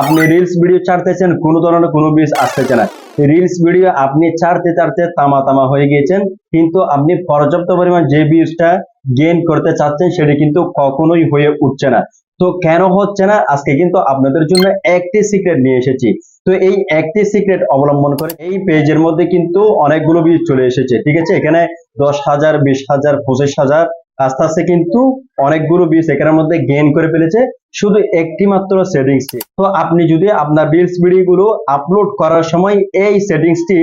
আপনি reels video ছাড়তেছেন, কোনো ধরনের কোনো বিষ আসতেছে না। রিলস ভিডিও আপনি ছাড়তে ছাড়তে তামা তামা হয়ে গিয়েছেন, কিন্তু আপনি পর্যাপ্ত পরিমাণ যে ভিউজটা গেইন করতে চাচ্ছেন, সেটি কিন্তু কখনোই হয়ে উঠছে না। তো কেন হচ্ছে না? আজকে কিন্তু আপনাদের জন্য একটি সিক্রেট নিয়ে এসেছি। তো এই একটি সিক্রেট অবলম্বন করে এই পেজের মধ্যে কিন্তু অনেকগুলো ভিউজ চলে এসেছে, ঠিক আছে? এখানে দশ হাজার, বিশ হাজার, পঁচিশ হাজার আস্তে আস্তে কিন্তু অনেকগুলো ভিউজ এখানের মধ্যে গেইন করে ফেলেছে। শুধু একটি মাত্র সেটিংসটি তো আপনি যদি আপনার রিলস ভিডিওগুলো আপলোড করার সময় এই সেটিংসটি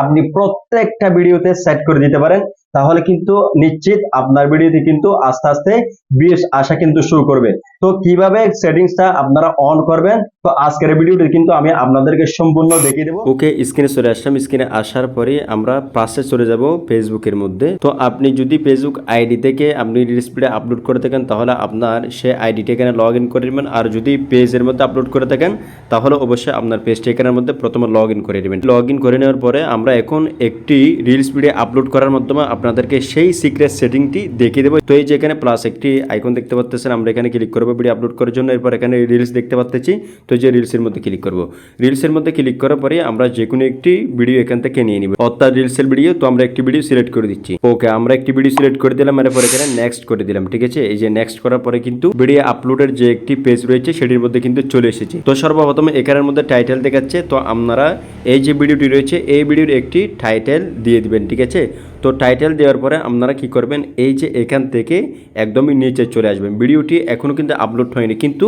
আপনি প্রত্যেকটা ভিডিওতে সেট করে দিতে পারেন, তাহলে কিন্তু নিশ্চিত আপনার ভিডিওতে কিন্তু আস্তে আস্তে বিষ আসা কিন্তু শুরু করবে। তো কীভাবে সেটিংসটা আপনারা অন করবেন? তো আজকের ভিডিওটি কিন্তু আমি আপনাদেরকে সম্পূর্ণ দেখিয়ে দেবো। ওকে, স্ক্রিনে চলে আসলাম। স্ক্রিনে আসার পরে আমরা পাশে চলে যাব ফেসবুকের মধ্যে। তো আপনি যদি ফেসবুক আইডি থেকে আপনি ভিডিও আপলোড করে থাকেন, তাহলে আপনার সে আইডিটা এখানে লগ ইন করে নেবেন। আর যদি পেজের মধ্যে আপলোড করে থাকেন, তাহলে অবশ্যই আপনার পেজটা এখানের মধ্যে প্রথমে লগ ইন করে নেবেন। লগ ইন করে নেওয়ার পরে আমরা এখন একটি রিলস ভিডিও আপলোড করার মাধ্যমে আপনাদেরকে সেই সিক্রেট সেটিংটি দেখিয়ে দেবো। তো এই যে এখানে প্লাস একটি আইকন দেখতে পাচ্ছেন, আমরা এখানে ক্লিক করব। ভিডিও আপলোড করার জন্য এরপর এখানে রিলস দেখতে পাচ্ছি তো যে রিলসের মধ্যে ক্লিক করব। রিলসের মধ্যে ক্লিক করার পরে আমরা যে কোনো একটি ভিডিও এখান থেকে নিয়ে নিব। অর্থাৎ রিলসের ভিডিও তো আমরা একটি ভিডিও সিলেক্ট করে দিচ্ছি। ওকে আমরা একটি ভিডিও সিলেক্ট করে দিলাম, এরপর এখানে নেক্সট করে দিলাম, ঠিক আছে? এই যে নেক্সট করার পরে কিন্তু ভিডিও আপলোডের যে একটি পেজ রয়েছে, সেটির মধ্যে কিন্তু চলে এসেছে। তো সর্বপ্রথমে এখানের মধ্যে টাইটেল দেখাচ্ছে, তো আপনারা এই যে ভিডিওটি রয়েছে, এই ভিডিওর একটি টাইটেল দিয়ে দিবেন, ঠিক আছে? তো টাইটেল দেওয়ার পরে আপনারা কি করবেন, এই যে এখান থেকে একদমই নিচে চলে আসবেন। ভিডিওটি এখনও কিন্তু আপলোড হয়নি, কিন্তু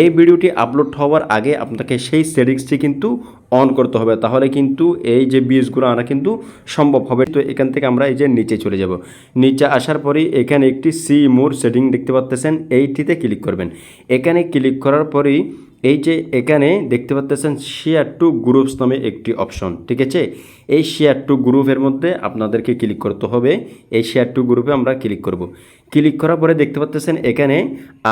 এই ভিডিওটি আপলোড হওয়ার আগে আপনাকে সেই সেটিংসটি কিন্তু অন করতে হবে। তাহলে কিন্তু এই যে বিজগুলো আনা কিন্তু সম্ভব হবে। তো এখান থেকে আমরা এই যে নিচে চলে যাব। নিচে আসার পরেই এখানে একটি সি মোর সেটিং দেখতে পাচ্তেছেন। এইটিতে ক্লিক করবেন। এখানে ক্লিক করার পরেই এই যে এখানে দেখতে পাচ্তেছেন শেয়ার টু গ্রুপস নামে একটি অপশন ঠিক আছে? এই শেয়ার টু গ্রুপের মধ্যে আপনাদেরকে ক্লিক করতে হবে। এই শেয়ার টু গ্রুপে আমরা ক্লিক করব। ক্লিক করার পরে দেখতে পাচ্তেছেন এখানে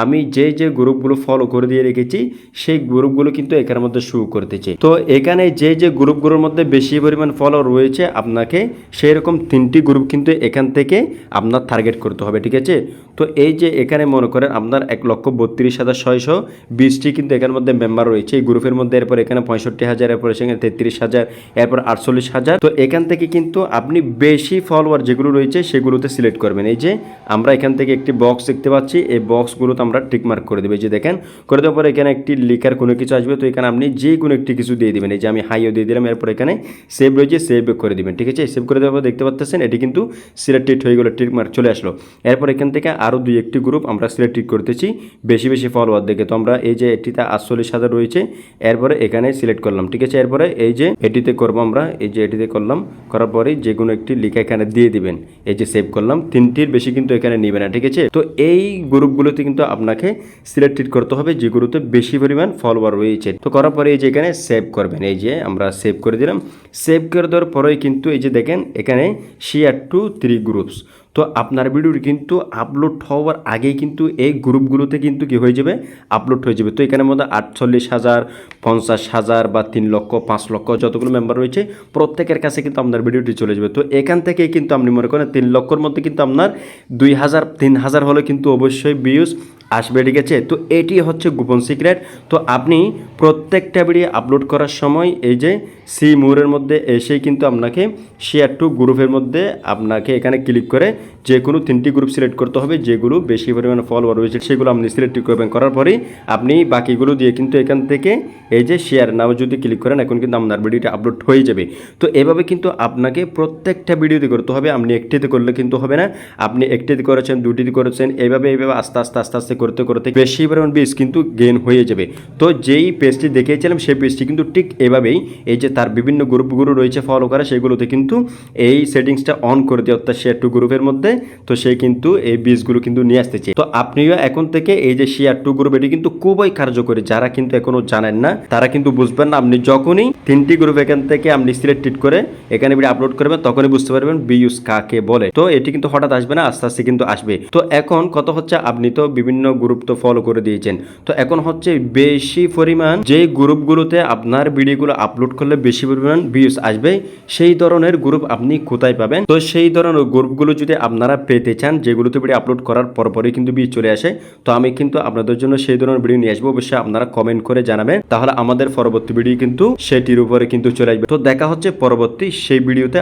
আমি যে যে গ্রুপগুলো ফলো করে দিয়ে রেখেছি, সেই গ্রুপগুলো কিন্তু এখানের মধ্যে শো করতেছে। তো এখানে যে যে গ্রুপগুলোর মধ্যে বেশি পরিমাণ ফলো রয়েছে, আপনাকে সেই রকম তিনটি গ্রুপ কিন্তু এখান থেকে আপনার টার্গেট করতে হবে, ঠিক আছে? তো এই যে এখানে মনে করেন আপনার এক লক্ষ বত্রিশ হাজার ছয়শো বিশটি কিন্তু এখানের মধ্যে মেম্বার রয়েছে। এই গ্রুপের মধ্যে এরপর এখানে পঁয়ষট্টি হাজার, এরপর সেখানে তেত্রিশ হাজার, এরপর আটচল্লিশ হাজার। তো এখান থেকে কিন্তু আপনি বেশি ফলোয়ার যেগুলো রয়েছে, সেগুলোতে সিলেক্ট করবেন। এই যে আমরা এখান থেকে একটি বক্স দেখতে পাচ্ছি। এই বক্সগুলোতে আমরা টিক মার্ক করে দেবো। যে দেখেন, করে দেওয়ার পরে এখানে একটি লেখার কোনো কিছু আসবে। তো এখানে আপনি যে কোনো একটি কিছু দিয়ে দিবেন। এই যে আমি হাইও দিয়ে দিলাম। এরপর এখানে সেভ রয়েছে সেভ করে দিবেন। ঠিক আছে? সেভ করে দেওয়ার পর দেখতে পাচ্ছেন, এটি কিন্তু সিলেক্টেড হয়ে গেলো টিক মার্ক চলে আসলো। এরপর এখান থেকে আরও দুই একটি গ্রুপ আমরা সিলেক্টেড করতেছি। বেশি বেশি ফলোয়ার দেখে। তো আমরা এই যে এটিতে আটচল্লিশ হাজার রয়েছে, এরপরে এখানে সিলেক্ট করলাম। ঠিক আছে? এরপরে এই যে এটিতে করব আমরা, এই যে এটিতে করলাম, করার পরে যে কোনো একটি লিখা এখানে দিয়ে দিবেন। এই যে সেভ করলাম। তিনটির বেশি কিন্তু এখানে নিবে না, ঠিক আছে? তো এই গ্রুপগুলোতে কিন্তু আপনাকে সিলেক্টেড করতে হবে, যে গ্রুপে বেশি পরিমাণ ফলোয়ার রয়েছে। তো করার পরে এই যে এখানে সেভ করবেন, এই যে আমরা সেভ করে দিলাম। সেভ করে দেওয়ার পরেই কিন্তু এই যে দেখেন, এখানে শেয়ার টু থ্রি গ্রুপস তো আপনার ভিডিওটি কিন্তু আপলোড হওয়ার আগেই কিন্তু এই গ্রুপগুলোতে কিন্তু কি হয়ে যাবে? আপলোড হয়ে যাবে। তো এখানে মধ্যে আটচল্লিশ হাজার, পঞ্চাশ হাজার বা তিন লক্ষ, পাঁচ লক্ষ যতগুলো মেম্বার রয়েছে, প্রত্যেকের কাছে কিন্তু আপনার ভিডিওটি চলে যাবে। তো এখান থেকে কিন্তু আপনি মনে করেন তিন লক্ষর মধ্যে কিন্তু আপনার দুই হাজার, তিন হাজার হলে কিন্তু অবশ্যই ভিউজ আসবে, ঠিক আছে? তো এটি হচ্ছে গোপন সিক্রেট। তো আপনি প্রত্যেকটা ভিডিও আপলোড করার সময় এই যে সি মোড়ের মধ্যে এসেই কিন্তু আপনাকে শেয়ার টু গ্রুপের মধ্যে আপনাকে এখানে ক্লিক করে যে কোনো তিনটি গ্রুপ সিলেক্ট করতে হবে, যেগুলো বেশি পরিমাণে ফলোয়ার রয়েছে, সেগুলো আপনি সিলেক্ট করবেন। করার পরেই আপনি বাকিগুলো দিয়ে কিন্তু এখান থেকে এই যে শেয়ার নাও যদি ক্লিক করেন, এখন কিন্তু আপনার ভিডিওটা আপলোড হয়ে যাবে। তো এভাবে কিন্তু আপনাকে প্রত্যেকটা ভিডিওতে করতে হবে। আপনি একটিতে করলে কিন্তু হবে না। আপনি একটিতে করেছেন, দুটিতে করেছেন এইভাবে এইভাবে আস্তে আস্তে আস্তে আস্তে করতে করতে বেশি পরিমাণ বেশ কিন্তু গেন হয়ে যাবে। তো যেই পেজটি দেখিয়েছিলাম, সেই পেজটি কিন্তু ঠিক এভাবেই এই যে তার বিভিন্ন গ্রুপগুলো রয়েছে ফলো করা, সেগুলোতে কিন্তু এই সেটিংসটা অন করে দিয়ে, অর্থাৎ শেয়ার টু গ্রুপের মধ্যে। তো সে কিন্তু এই বীজগুলো কিন্তু নিয়ে আসতেছে তো আপনিও এখন থেকে এই যে শেয়ার টু গ্রুপ এটি কিন্তু খুবই কার্যকরী। যারা কিন্তু এখনও জানেন না, তারা কিন্তু বুঝবেন না, আপনি যখনই তিনটি গ্রুপ এখান থেকে আপনি সিলেক্টেড করে এখানে ভিডিও আপলোড করবেন, তখনই বুঝতে পারবেন বিউজ কাকে বলে। তো এটি কিন্তু হঠাৎ আসবে না, আস্তে আস্তে কিন্তু আসবে। তো এখন কত হচ্ছে, আপনি তো বিভিন্ন বিভিন্ন গ্রুপ তো ফলো করে দিয়েছেন। তো এখন হচ্ছে বেশি পরিমাণ যে গ্রুপগুলোতে আপনার ভিডিওগুলো আপলোড করলে বেশি পরিমাণ ভিউজ আসবে, সেই ধরনের গ্রুপ আপনি কোথায় পাবেন? তো সেই ধরনের গ্রুপগুলো যদি আপনারা পেতে চান, যেগুলোতে ভিডিও আপলোড করার পরপরই কিন্তু ভিউ চলে আসে, তো আমি কিন্তু আপনাদের জন্য সেই ধরনের ভিডিও নিয়ে আসব। অবশ্যই আপনারা কমেন্ট করে জানাবেন। তাহলে আমাদের পরবর্তী ভিডিও কিন্তু সেটির উপরে কিন্তু চলে আসবে। তো দেখা হচ্ছে পরবর্তী সেই ভিডিওতে